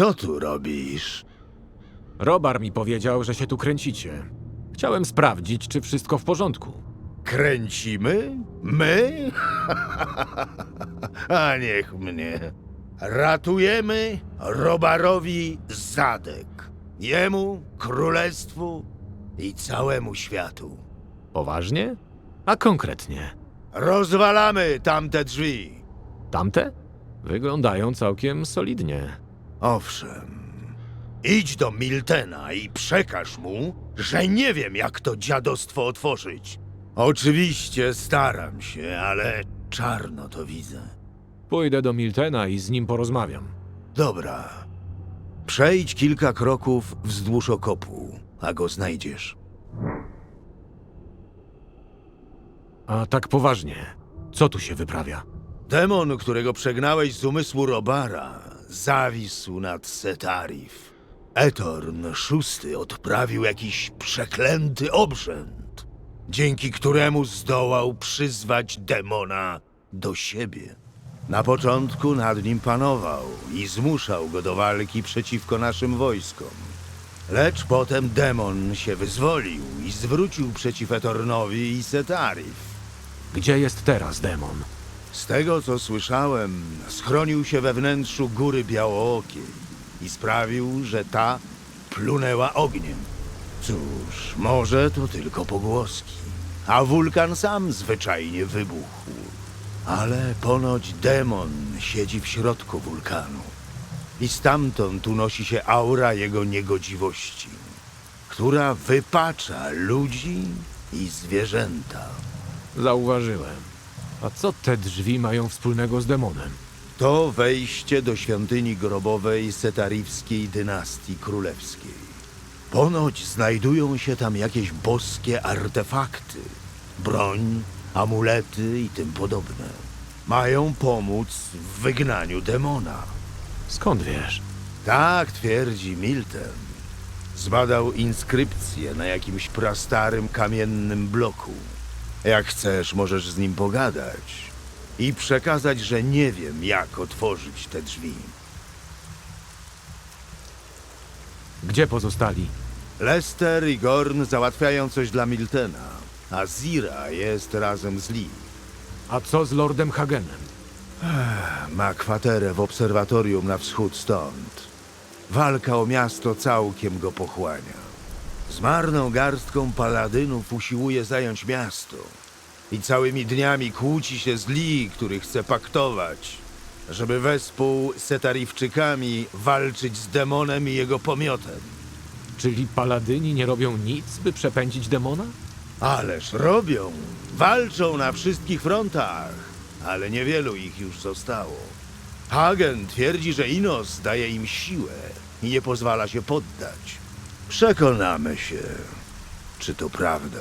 Co tu robisz? Robar mi powiedział, że się tu kręcicie. Chciałem sprawdzić, czy wszystko w porządku. Kręcimy? My? A niech mnie. Ratujemy Robarowi zadek. Jemu, królestwu i całemu światu. Poważnie? A konkretnie? Rozwalamy tamte drzwi. Tamte? Wyglądają całkiem solidnie. Owszem. Idź do Miltena i przekaż mu, że nie wiem, jak to dziadostwo otworzyć. Oczywiście staram się, ale czarno to widzę. Pójdę do Miltena i z nim porozmawiam. Dobra. Przejdź kilka kroków wzdłuż okopu, a go znajdziesz. A tak poważnie, co tu się wyprawia? Demon, którego przegnałeś z umysłu Robara, zawisł nad Setarif. Etorn szósty odprawił jakiś przeklęty obrzęd, dzięki któremu zdołał przyzwać demona do siebie. Na początku nad nim panował i zmuszał go do walki przeciwko naszym wojskom. Lecz potem demon się wyzwolił i zwrócił przeciw Etornowi i Setarif. Gdzie jest teraz demon? Z tego, co słyszałem, schronił się we wnętrzu góry Białookiej i sprawił, że ta plunęła ogniem. Cóż, może to tylko pogłoski, a wulkan sam zwyczajnie wybuchł. Ale ponoć demon siedzi w środku wulkanu i stamtąd unosi się aura jego niegodziwości, która wypacza ludzi i zwierzęta. Zauważyłem. A co te drzwi mają wspólnego z demonem? To wejście do świątyni grobowej setarifskiej dynastii królewskiej. Ponoć znajdują się tam jakieś boskie artefakty, broń, amulety i tym podobne. Mają pomóc w wygnaniu demona. Skąd wiesz? Tak twierdzi Milton. Zbadał inskrypcję na jakimś prastarym kamiennym bloku. Jak chcesz, możesz z nim pogadać i przekazać, że nie wiem, jak otworzyć te drzwi. Gdzie pozostali? Lester i Gorn załatwiają coś dla Miltena, a Zira jest razem z Lee. A co z Lordem Hagenem? Ma kwaterę w obserwatorium na wschód stąd. Walka o miasto całkiem go pochłania. Z marną garstką paladynów usiłuje zająć miasto. I całymi dniami kłóci się z Lee, który chce paktować, żeby wespół z Setarifczykami walczyć z demonem i jego pomiotem. Czyli paladyni nie robią nic, by przepędzić demona? Ależ robią. Walczą na wszystkich frontach, ale niewielu ich już zostało. Hagen twierdzi, że Inos daje im siłę i nie pozwala się poddać. Przekonamy się, czy to prawda.